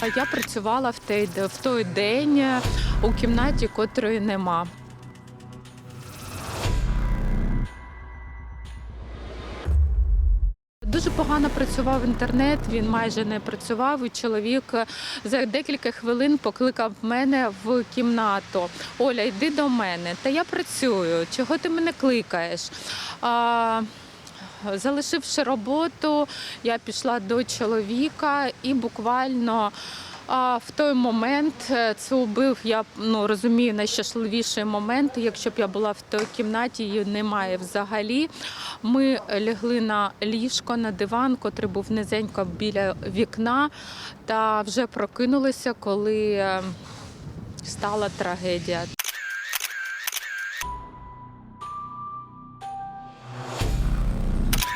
А я працювала в той, в той день е, у кімнаті, котрої нема. Дуже погано працював інтернет, він майже не працював. І чоловік е, за декілька хвилин покликав мене в кімнату. Оля, йди до мене. Та я працюю. Чого ти мене кликаєш? А, залишивши роботу, я пішла до чоловіка і буквально. А в той момент е, це був, я ну розумію, найщасливіший момент. Якщо б я була в той кімнаті, її немає взагалі. Ми лягли на ліжко, на диван, котрий був низенько біля вікна, та вже прокинулися, коли е, стала трагедія.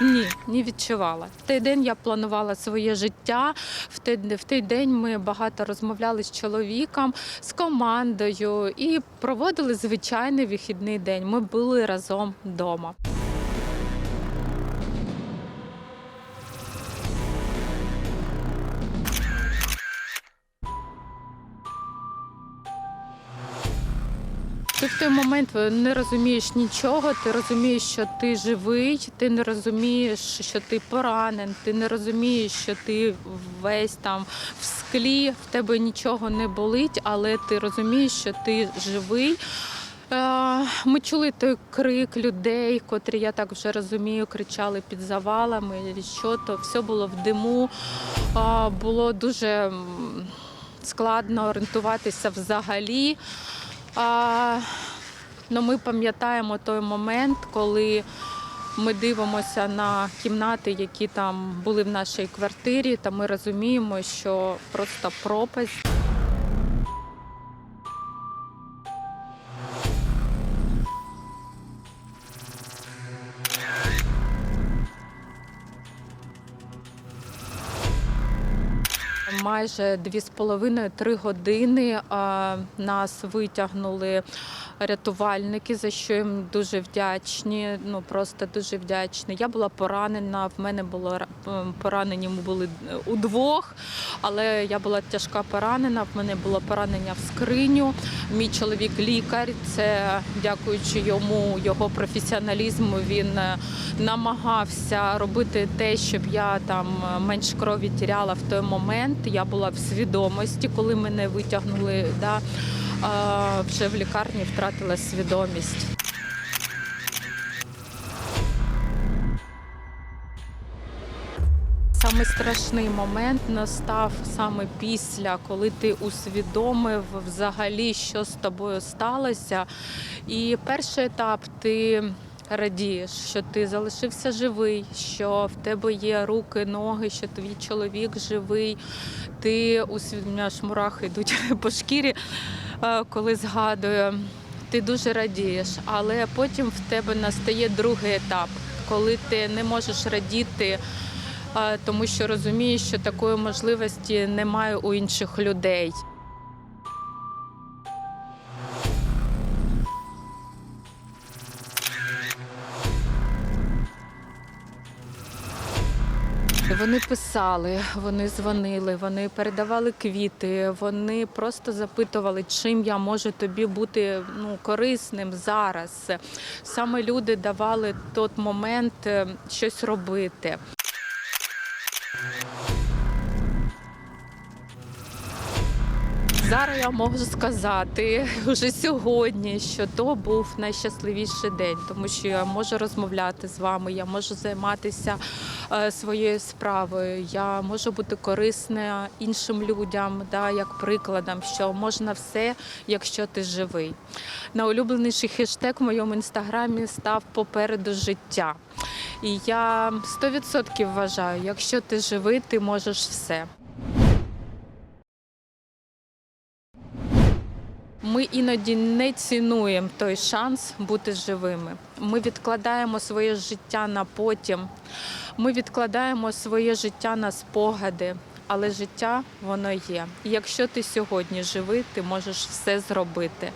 Ні, не відчувала. В той день я планувала своє життя. В той, в той день ми багато розмовляли з чоловіком, з командою і проводили звичайний вихідний день. Ми були разом вдома. Ти в той момент не розумієш нічого, ти розумієш, що ти живий, ти не розумієш, що ти поранен, ти не розумієш, що ти весь там в склі, в тебе нічого не болить, але ти розумієш, що ти живий. Е, Ми чули той крик людей, котрі, я так вже розумію, кричали під завалами, що то все було в диму. Е, Було дуже складно орієнтуватися взагалі. А, ну, ми пам'ятаємо той момент, коли ми дивимося на кімнати, які там були в нашій квартирі, та ми розуміємо, що просто пропасть. Майже дві з половиною три години нас витягнули рятувальники, за що їм дуже вдячні. Ну просто дуже вдячні. Я була поранена. В мене було поранені ми були е, удвох, але я була тяжка поранена. В мене було поранення в скриню. Мій чоловік лікар. Це дякуючи йому, його професіоналізму. Він е, намагався робити те, щоб я там е, менш крові тіряла в той момент. Я була в свідомості, коли мене витягнули. Да, вже в лікарні втратила свідомість. Саме страшний момент настав саме після, коли ти усвідомив взагалі, що з тобою сталося. І перший етап ти радієш, що ти залишився живий, що в тебе є руки, ноги, що твій чоловік живий. Ти усвідомляєш, мурахи йдуть по шкірі, е, коли згадую. Ти дуже радієш, але потім в тебе настає другий етап, коли ти не можеш радіти тому що розумієш, що такої можливості немає у інших людей. Вони писали, вони дзвонили, вони передавали квіти, вони просто запитували, чим я можу тобі бути ну, корисним зараз. Саме люди давали той момент е, щось робити. Thank you. Зараз я можу сказати вже сьогодні, що то був найщасливіший день, тому що я можу розмовляти з вами, я можу займатися е, своєю справою, я можу бути корисна іншим людям, да, як прикладом, що можна все, якщо ти живий. Найулюбленіший хештег в моєму інстаграмі став попереду життя. І я 100% вважаю, якщо ти живий, ти можеш все. Ми іноді не цінуємо той шанс бути живими. Ми відкладаємо своє життя на потім. Ми відкладаємо своє життя на спогади, але життя воно є. І якщо ти сьогодні живий, ти можеш все зробити.